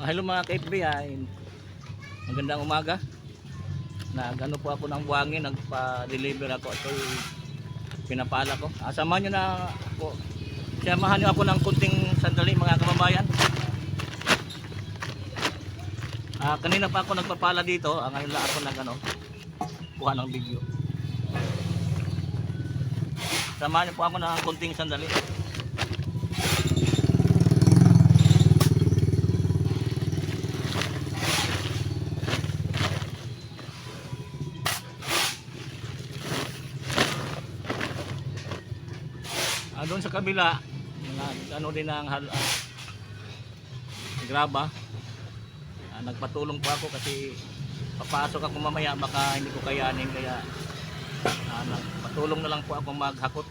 Hello mga ka-FB, ah. magandang umaga. Nagano po ako ng buhangin, nagpa-deliver ako. Ito pinapala ko. Ah, samahan nyo na ako. Samahan nyo ako ng kunting sandali mga kababayan. Ah, kanina pa ako nagpapala dito. Ah, ngayon lang ako nag ano, kuha ng video. Samahan nyo po ako ng kunting sandali. Sa kabila, ano din ang ah, graba. Ah, nagpatulong po ako kasi papasok ako mamaya baka hindi ko kayanin kaya ah, nagpatulong na lang po ako maghakot.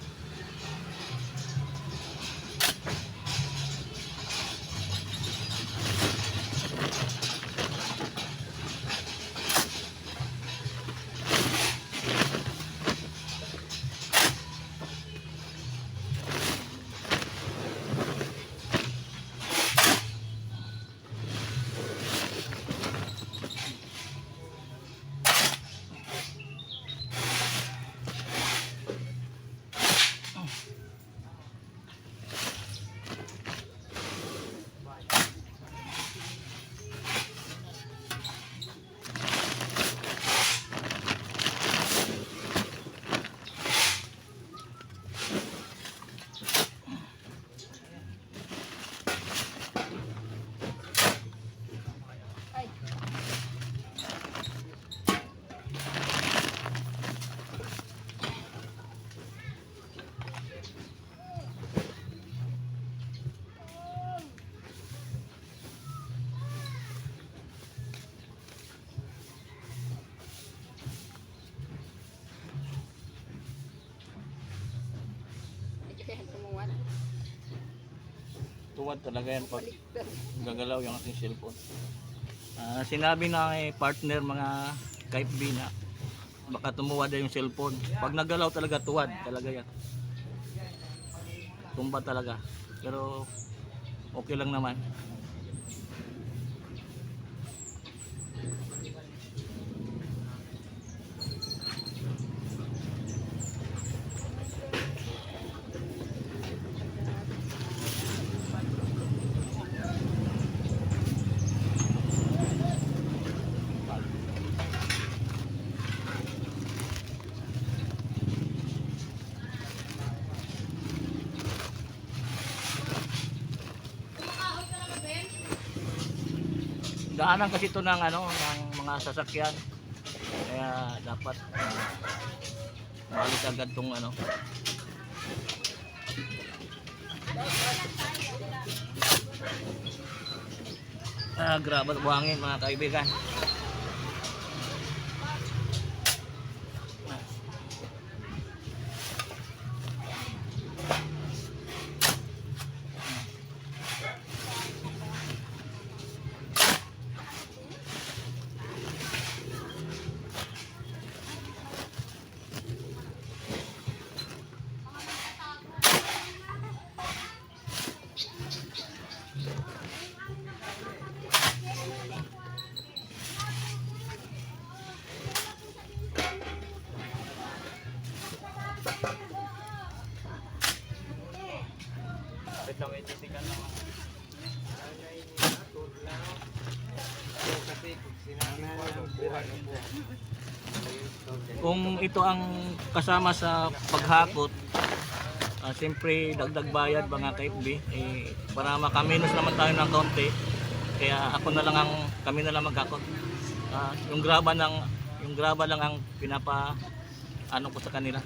Tuwad talaga yan pag gagalaw yung ating cellphone. Ah, sinabi na eh, partner mga Skype B na baka tumuwad yung cellphone. Pag nagalaw talaga tuwad talaga yan. Tumba talaga. Pero okay lang naman. Daanan kasi ito ng ano ng mga sasakyan. Kaya dapat uh, maalis agad tong ano. Ah, grabe buhangin mga kaibigan. Wait lang, wait, titigan lang. Kung ito ang kasama sa paghakot, ah, siyempre dagdag bayad mga ka-FB, eh, para makaminos naman tayo ng konti. Kaya ako na lang ang, kami na lang maghakot. Ah, yung graba ng, yung graba lang ang pinapa, ano ko sa kanila.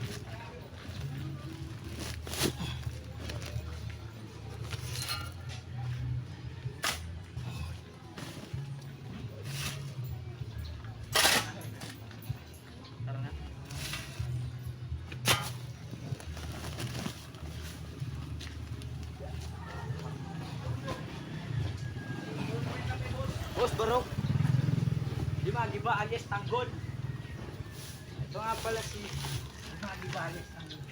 Barok. Di ba, di ba alias Tanggol? Ito nga pala si di ba, di ba alias Tanggol?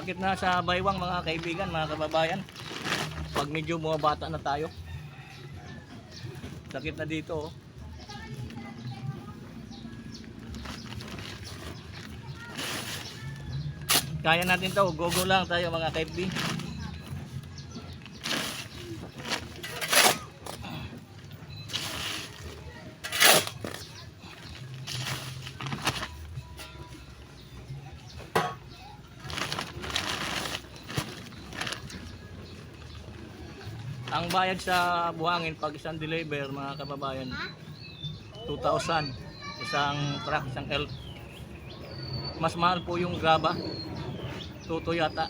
Sakit na sa baywang mga kaibigan, mga kababayan. Pag medyo bumabata na tayo. Sakit na dito oh. Kaya natin to, gogo lang tayo mga kaibi. Ang bayad sa buhangin pag isang deliver mga kababayan. 2,000 isang truck, isang elf mas mahal po yung graba tuto yata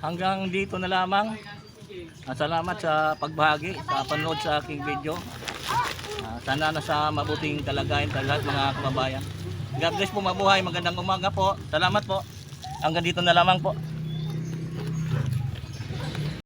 hanggang dito na lamang. Ah, salamat sa pagbahagi sa panood sa aking video. Ah, sana nasa mabuting kalagayan sa lahat mga kababayan. God bless po mabuhay magandang umaga po. Salamat po. Hanggang dito na lamang po